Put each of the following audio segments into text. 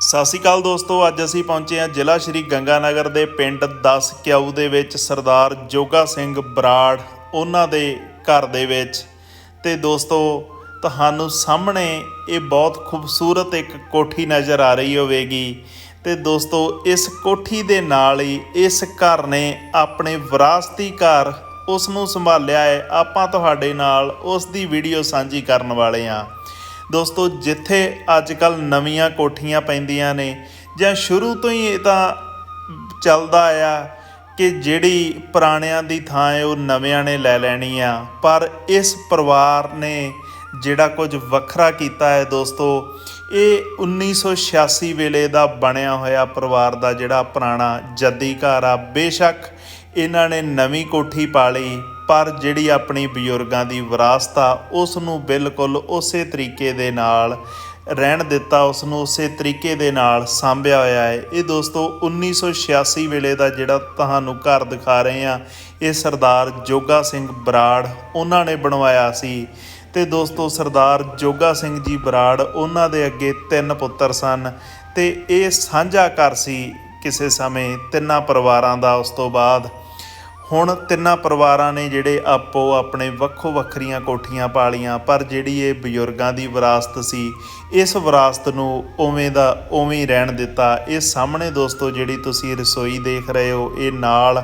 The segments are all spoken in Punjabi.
ਸਤਿ ਸ਼੍ਰੀ ਅਕਾਲ ਦੋਸਤੋ, ਅੱਜ ਅਸੀਂ ਪਹੁੰਚੇ ਹਾਂ ਜ਼ਿਲ੍ਹਾ ਸ਼੍ਰੀ ਗੰਗਾਨਗਰ ਦੇ ਪਿੰਡ 10 ਕਿਆਊ ਦੇ ਵਿੱਚ ਸਰਦਾਰ ਜੋਗਾ ਸਿੰਘ ਬਰਾੜ, ਉਹਨਾਂ ਦੇ ਘਰ ਦੇ ਵਿੱਚ। ਤੇ ਦੋਸਤੋ, ਤੁਹਾਨੂੰ ਸਾਹਮਣੇ ਇਹ ਬਹੁਤ ਖੂਬਸੂਰਤ ਇੱਕ ਕੋਠੀ ਨਜ਼ਰ ਆ ਰਹੀ ਹੋਵੇਗੀ। ਤੇ ਦੋਸਤੋ, ਇਸ ਕੋਠੀ ਦੇ ਨਾਲ ਹੀ ਇਸ ਘਰ ਨੇ ਆਪਣੇ ਵਿਰਾਸਤੀ ਘਰ ਉਸ ਨੂੰ ਸੰਭਾਲਿਆ ਹੈ। ਆਪਾਂ ਤੁਹਾਡੇ ਨਾਲ ਉਸ ਦੀ ਵੀਡੀਓ ਸਾਂਝੀ ਕਰਨ ਵਾਲੇ ਹਾਂ। ਦੋਸਤੋ, ਜਿੱਥੇ ਅੱਜ ਕੱਲ ਨਵੀਆਂ ਕੋਠੀਆਂ ਪੈਂਦੀਆਂ ਨੇ ਜਾਂ ਸ਼ੁਰੂ ਤੋਂ ਹੀ ਇਹ ਤਾਂ ਚੱਲਦਾ ਆ ਕਿ ਜਿਹੜੀ ਪੁਰਾਣਿਆਂ ਦੀ ਥਾਂ ਹੈ, ਉਹ ਨਵਿਆਂ ਨੇ ਲੈ ਲੈਣੀ ਆ। ਪਰ ਇਸ ਪਰਿਵਾਰ ਨੇ ਜਿਹੜਾ ਕੁਝ ਵੱਖਰਾ ਕੀਤਾ ਹੈ ਦੋਸਤੋ, ਇਹ 1986 ਵੇਲੇ ਦਾ ਬਣਿਆ ਹੋਇਆ ਪਰਿਵਾਰ ਦਾ ਜਿਹੜਾ ਪੁਰਾਣਾ ਜੱਦੀ ਘਰ ਆ, ਬੇਸ਼ੱਕ ਇਹਨਾਂ ਨੇ ਨਵੀਂ ਕੋਠੀ ਪਾ ਲਈ। ਪਰ ਜਿਹੜੀ ਆਪਣੀ ਬਜ਼ੁਰਗਾਂ ਦੀ ਵਿਰਾਸਤ ਆ ਉਸ ਨੂੰ ਬਿਲਕੁਲ ਉਸੇ ਤਰੀਕੇ ਦੇ ਨਾਲ ਰਹਿਣ ਦਿੱਤਾ ਉਸ ਨੂੰ ਉਸੇ ਤਰੀਕੇ ਦੇ ਨਾਲ ਸਾਂਭਿਆ ਹੋਇਆ ਹੈ। ਇਹ ਦੋਸਤੋ 1986 ਵੇਲੇ ਦਾ ਜਿਹੜਾ ਤੁਹਾਨੂੰ ਘਰ ਦਿਖਾ ਰਹੇ ਆ ਇਹ ਸਰਦਾਰ ਜੋਗਾ ਸਿੰਘ ਬਰਾੜ ਉਹਨਾਂ ਨੇ ਬਣਵਾਇਆ ਸੀ। ਤੇ ਦੋਸਤੋ ਸਰਦਾਰ ਜੋਗਾ ਸਿੰਘ ਜੀ ਬਰਾੜ ਉਹਨਾਂ ਦੇ ਅੱਗੇ ਤਿੰਨ ਪੁੱਤਰ ਸਨ ਤੇ ਇਹ ਸਾਂਝਾ ਘਰ ਸੀ ਕਿਸੇ ਸਮੇਂ ਤਿੰਨਾਂ ਪਰਿਵਾਰਾਂ ਦਾ। ਉਸ ਤੋਂ ਬਾਅਦ ਹੁਣ ਤਿੰਨਾਂ ਪਰਿਵਾਰਾਂ ਨੇ ਜਿਹੜੇ ਆਪੋ ਆਪਣੇ ਵੱਖੋ ਵੱਖਰੀਆਂ ਕੋਠੀਆਂ ਪਾਲੀਆਂ, ਪਰ ਜਿਹੜੀ ਇਹ ਬਜ਼ੁਰਗਾਂ ਦੀ ਵਿਰਾਸਤ ਸੀ, ਇਸ ਵਿਰਾਸਤ ਨੂੰ ਉਵੇਂ ਦਾ ਉਵੇਂ ਹੀ ਰਹਿਣ ਦਿੱਤਾ। ਇਹ ਸਾਹਮਣੇ ਦੋਸਤੋ, ਜਿਹੜੀ ਤੁਸੀਂ ਰਸੋਈ ਦੇਖ ਰਹੇ ਹੋ, ਇਹ ਨਾਲ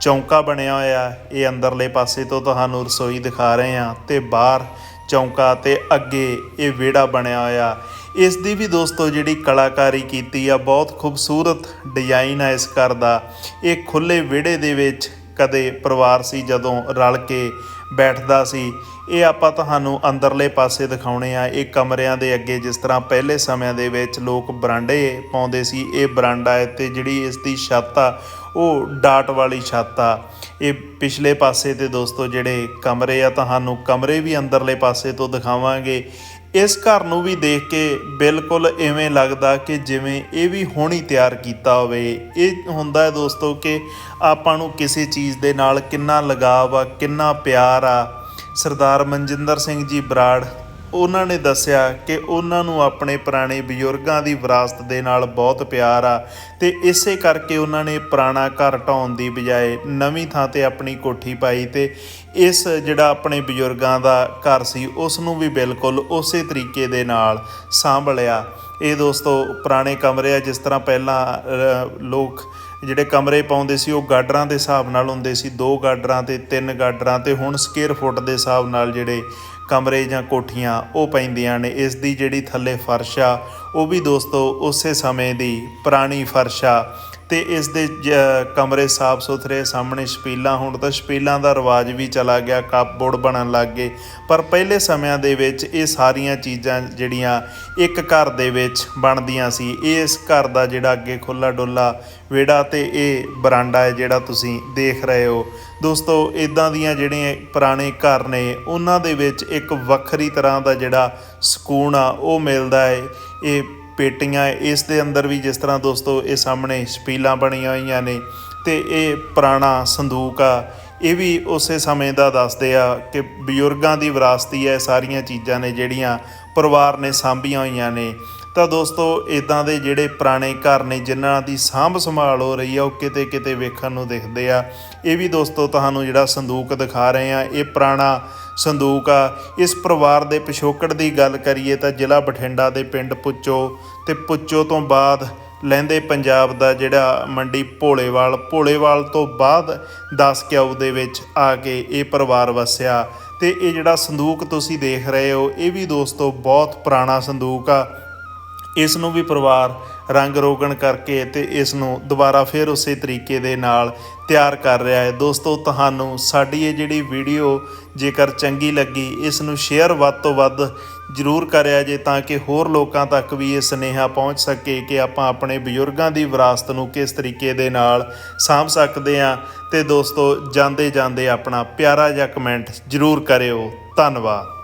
ਚੌਂਕਾ ਬਣਿਆ ਹੋਇਆ। ਇਹ ਅੰਦਰਲੇ ਪਾਸੇ ਤੋਂ ਤੁਹਾਨੂੰ ਰਸੋਈ ਦਿਖਾ ਰਹੇ ਹਾਂ ਤੇ ਬਾਹਰ ਚੌਂਕਾ ਤੇ ਅੱਗੇ ਇਹ ਵਿਹੜਾ ਬਣਿਆ ਹੋਇਆ। ਇਸ ਦੀ ਵੀ ਦੋਸਤੋ, ਜਿਹੜੀ ਕਲਾਕਾਰੀ ਕੀਤੀ ਆ, ਬਹੁਤ ਖੂਬਸੂਰਤ ਡਿਜ਼ਾਈਨ ਆ ਇਸ ਘਰ ਦਾ। ਇਹ ਖੁੱਲੇ ਵਿਹੜੇ ਦੇ ਵਿੱਚ ਕਦੇ ਪਰਿਵਾਰ ਸੀ, ਜਦੋਂ ਰਲ ਕੇ ਬੈਠਦਾ ਸੀ। ਇਹ ਆਪਾਂ ਤੁਹਾਨੂੰ ਅੰਦਰਲੇ ਪਾਸੇ ਦਿਖਾਉਣੇ ਆ। ਇਹ ਕਮਰਿਆਂ ਦੇ ਅੱਗੇ ਜਿਸ ਤਰ੍ਹਾਂ ਪਹਿਲੇ ਸਮਿਆਂ ਦੇ ਵਿੱਚ ਲੋਕ ਬਰਾਂਡੇ ਪਾਉਂਦੇ ਸੀ, ਇਹ ਬਰਾਂਡਾ ਹੈ ਤੇ ਜਿਹੜੀ ਇਸ ਦੀ ਛੱਤ ਆ, ਉਹ ਡਾਟ ਵਾਲੀ ਛੱਤ ਆ। ਇਹ ਪਿਛਲੇ ਪਾਸੇ ਤੇ ਦੋਸਤੋ, ਜਿਹੜੇ ਕਮਰੇ ਆ, ਤੁਹਾਨੂੰ ਕਮਰੇ ਵੀ ਅੰਦਰਲੇ ਪਾਸੇ ਤੋਂ ਦਿਖਾਵਾਂਗੇ। ਇਸ ਘਰ ਨੂੰ ਵੀ ਦੇਖ ਕੇ ਬਿਲਕੁਲ ਐਵੇਂ ਲੱਗਦਾ ਕਿ ਜਿਵੇਂ ਇਹ ਵੀ ਹੁਣੀ ਤਿਆਰ ਕੀਤਾ ਹੋਵੇ। ਇਹ ਹੁੰਦਾ ਹੈ ਦੋਸਤੋ ਕਿ ਆਪਾਂ ਨੂੰ ਕਿਸੇ ਚੀਜ਼ ਦੇ ਨਾਲ ਕਿੰਨਾ ਲਗਾਵ ਆ, ਕਿੰਨਾ ਪਿਆਰ ਆ। ਸਰਦਾਰ ਮਨਜਿੰਦਰ ਸਿੰਘ ਜੀ ਬਰਾੜ ਉਹਨਾਂ ਨੇ ਦੱਸਿਆ ਕਿ ਉਹਨਾਂ ਨੂੰ ਆਪਣੇ ਪੁਰਾਣੇ ਬਜ਼ੁਰਗਾਂ ਦੀ ਵਿਰਾਸਤ ਦੇ ਨਾਲ ਬਹੁਤ ਪਿਆਰ ਆ ਤੇ ਇਸੇ ਕਰਕੇ ਉਹਨਾਂ ਨੇ ਪੁਰਾਣਾ ਘਰ ਢਾਉਣ ਦੀ ਬਜਾਏ ਨਵੀਂ ਥਾਂ ਤੇ ਆਪਣੀ ਕੋਠੀ ਪਾਈ ਤੇ ਇਸ ਜਿਹੜਾ ਆਪਣੇ ਬਜ਼ੁਰਗਾਂ ਦਾ ਘਰ ਸੀ, ਉਸ ਨੂੰ ਵੀ ਬਿਲਕੁਲ ਉਸੇ ਤਰੀਕੇ ਦੇ ਨਾਲ ਸਾਂਭ ਲਿਆ ਇਹ ਦੋਸਤੋ, ਪੁਰਾਣੇ ਕਮਰੇ ਆ, ਜਿਸ ਤਰ੍ਹਾਂ ਪਹਿਲਾਂ ਲੋਕ ਜਿਹੜੇ ਕਮਰੇ ਪਾਉਂਦੇ ਸੀ, ਉਹ ਗਾਡਰਾਂ ਦੇ ਹਿਸਾਬ ਨਾਲ ਹੁੰਦੇ ਸੀ, ਦੋ ਗਾਡਰਾਂ ਤੇ ਤਿੰਨ ਗਾਡਰਾਂ ਤੇ ਹੁਣ ਸਕੁਅਰ ਫੁੱਟ ਦੇ ਹਿਸਾਬ ਨਾਲ ਜਿਹੜੇ ਕਮਰੇ ਜਾਂ ਕੋਠੀਆਂ ਉਹ ਪੈਂਦੀਆਂ ਨੇ। ਇਸ ਦੀ ਜਿਹੜੀ ਥੱਲੇ ਫਰਸ਼ ਆ, ਉਹ ਵੀ ਦੋਸਤੋ ਉਸੇ ਸਮੇਂ ਦੀ ਪੁਰਾਣੀ ਫਰਸ਼ ਆ। ਤੇ ਇਸ ਦੇ ਜ- ਕਮਰੇ ਸਾਫ਼ ਸੁਥਰੇ, ਸਾਹਮਣੇ ਛਪੀਲਾਂ ਹੁਣ ਤਾਂ ਛਪੀਲਾਂ ਦਾ ਰਿਵਾਜ ਵੀ ਚਲਾ ਗਿਆ ਕੱਪਬੋਰਡ ਬਣਨ ਲੱਗ ਗਏ। ਪਰ ਪਹਿਲੇ ਸਮਿਆਂ ਦੇ ਵਿੱਚ ਇਹ ਸਾਰੀਆਂ ਚੀਜ਼ਾਂ ਜਿਹੜੀਆਂ ਇੱਕ ਘਰ ਦੇ ਵਿੱਚ ਬਣਦੀਆਂ ਸੀ, ਇਹ ਇਸ ਘਰ ਦਾ ਜਿਹੜਾ ਅੱਗੇ ਖੁੱਲਾ ਡੁੱਲਾ ਵਿਹੜਾ ਤੇ ਇਹ ਬਰਾਂਡਾ ਹੈ ਜਿਹੜਾ ਤੁਸੀਂ ਦੇਖ ਰਹੇ ਹੋ। ਦੋਸਤੋ, ਇਦਾਂ ਦੀਆਂ ਜਿਹੜੀਆਂ ਪੁਰਾਣੇ ਘਰ ਨੇ, ਉਹਨਾਂ ਦੇ ਵਿੱਚ ਇੱਕ ਵੱਖਰੀ ਤਰ੍ਹਾਂ ਦਾ ਜਿਹੜਾ ਸਕੂਨ ਆ, ਉਹ ਮਿਲਦਾ ਹੈ। ਇਹ ਪੇਟੀਆਂ, ਇਸ ਦੇ ਅੰਦਰ ਵੀ ਜਿਸ ਤਰ੍ਹਾਂ ਦੋਸਤੋ ਇਹ ਸਾਹਮਣੇ ਸਪੀਲਾਂ ਬਣੀਆਂ ਹੋਈਆਂ ਨੇ ਤੇ ਇਹ ਪੁਰਾਣਾ ਸੰਦੂਕ ਆ, ਇਹ ਵੀ ਉਸੇ ਸਮੇਂ ਦਾ ਦੱਸਦੇ ਆ ਕਿ ਬਜ਼ੁਰਗਾਂ ਦੀ ਵਿਰਾਸਤੀ ਹੈ ਸਾਰੀਆਂ ਚੀਜ਼ਾਂ ਨੇ ਜਿਹੜੀਆਂ ਪਰਿਵਾਰ ਨੇ ਸਾਂਭੀਆਂ ਹੋਈਆਂ ਨੇ। ਤਾਂ ਦੋਸਤੋ ਇਦਾਂ ਦੇ ਜਿਹੜੇ ਪੁਰਾਣੇ ਘਰ ਨੇ, ਜਿਨ੍ਹਾਂ ਦੀ ਸਾਂਭ ਸੰਭਾਲ ਹੋ ਰਹੀ ਆ, ਉਹ ਕਿਤੇ ਕਿਤੇ ਵੇਖਣ ਨੂੰ ਦਿਖਦੇ ਆ। ਇਹ ਵੀ ਦੋਸਤੋ ਤੁਹਾਨੂੰ ਜਿਹੜਾ ਸੰਦੂਕ ਦਿਖਾ ਰਹੇ ਆ, ਇਹ ਪੁਰਾਣਾ ਸੰਦੂਕ ਆ। ਇਸ ਪਰਿਵਾਰ ਦੇ ਪਿਛੋਕੜ ਦੀ ਗੱਲ ਕਰੀਏ ਤਾਂ ਜ਼ਿਲ੍ਹਾ ਬਠਿੰਡਾ ਦੇ ਪਿੰਡ ਪੁੱਚੋ ਤੇ ਪੁੱਚੋ ਤੋਂ ਬਾਅਦ ਲਹਿੰਦੇ ਪੰਜਾਬ ਦਾ ਜਿਹੜਾ ਮੰਡੀ ਭੋਲੇਵਾਲ ਭੋਲੇਵਾਲ ਤੋਂ ਬਾਅਦ 10 ਕਿਆਊ ਦੇ ਵਿੱਚ ਆ ਕੇ ਇਹ ਪਰਿਵਾਰ ਵਸਿਆ। ਤੇ ਇਹ ਜਿਹੜਾ ਸੰਦੂਕ ਤੁਸੀਂ ਦੇਖ ਰਹੇ ਹੋ, ਇਹ ਵੀ ਦੋਸਤੋ ਬਹੁਤ ਪੁਰਾਣਾ ਸੰਦੂਕ ਆ। ਇਸ ਨੂੰ ਵੀ ਪਰਿਵਾਰ ਰੰਗ ਰੋਗਣ ਕਰਕੇ ਤੇ ਇਸ ਨੂੰ ਦੁਬਾਰਾ ਫਿਰ ਉਸੇ ਤਰੀਕੇ ਦੇ ਨਾਲ ਤਿਆਰ ਕਰ ਰਿਹਾ ਹੈ। ਦੋਸਤੋ, ਤੁਹਾਨੂੰ ਸਾਡੀ ਇਹ ਜਿਹੜੀ ਵੀਡੀਓ ਜੇਕਰ ਚੰਗੀ ਲੱਗੀ, ਇਸ ਨੂੰ ਸ਼ੇਅਰ ਵੱਧ ਤੋਂ ਵੱਧ ਜਰੂਰ ਕਰਿਆ ਜੇ ਤਾਂ ਕਿ ਹੋਰ ਲੋਕਾਂ ਤੱਕ ਵੀ ਇਹ ਸੁਨੇਹਾ ਪਹੁੰਚ ਸਕੇ ਕਿ ਆਪਾਂ ਆਪਣੇ ਬਜ਼ੁਰਗਾਂ ਦੀ ਵਿਰਾਸਤ ਨੂੰ ਕਿਸ ਤਰੀਕੇ ਦੇ ਨਾਲ ਸਾਂਭ ਸਕਦੇ ਹਾਂ। ਤੇ ਦੋਸਤੋ ਜਾਂਦੇ ਜਾਂਦੇ ਆਪਣਾ ਪਿਆਰਾ ਜਿਹਾ ਕਮੈਂਟ ਜਰੂਰ ਕਰਿਓ। ਧੰਨਵਾਦ।